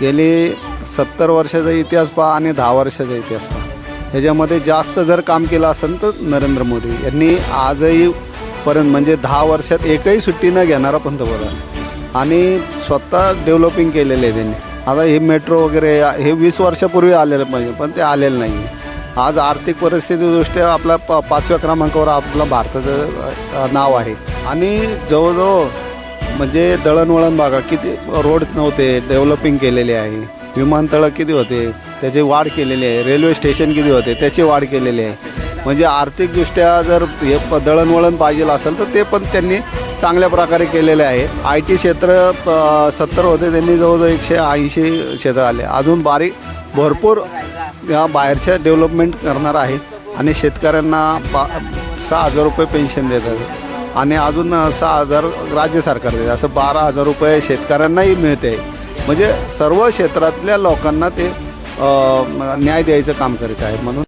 गेली सत्तर वर्षाचा इतिहास पहा आणि दहा वर्षाचा इतिहास पहा. ह्याच्यामध्ये जास्त जर काम केलं असेल तर नरेंद्र मोदी. यांनी आजही पर्यंत म्हणजे दहा वर्षात एकही सुट्टी न घेणारा पंतप्रधान. आणि स्वतः डेव्हलपिंग केलेलं आहे त्यांनी. आता हे मेट्रो वगैरे हे वीस वर्षापूर्वी आलेलं पाहिजे पण ते आलेलं नाही आज आर्थिक परिस्थितीदृष्ट्या आपला प पाचव्या क्रमांकावर आपलं भारताचं नाव आहे. आणि जवळजवळ म्हणजे दळणवळण बघा किती रोड नव्हते डेव्हलपिंग केलेले आहे. विमानतळं किती होते त्याची वाढ केलेली आहे. रेल्वे स्टेशन किती होते त्याची वाढ केलेली आहे. म्हणजे आर्थिकदृष्ट्या जर हे प दळणवळण पाहिजे असेल तर ते पण त्यांनी चांगल्या प्रकारे केलेले आहे. आय टी क्षेत्र सत्तर होते त्यांनी जवळजवळ एकशे ऐंशी क्षेत्र आले. अजून बारीक भरपूर या बाहेरच्या डेव्हलपमेंट करणार आहे आणि शेतकऱ्यांना पा सहा हजार रुपये पेन्शन देतात. आणि अजून सहा हजार राज्य सरकार देते. असं बारा हजार रुपये शेतकऱ्यांनाही मिळते. म्हणजे सर्व क्षेत्रातल्या लोकांना ते न्याय द्यायचं काम करीत आहे. म्हणून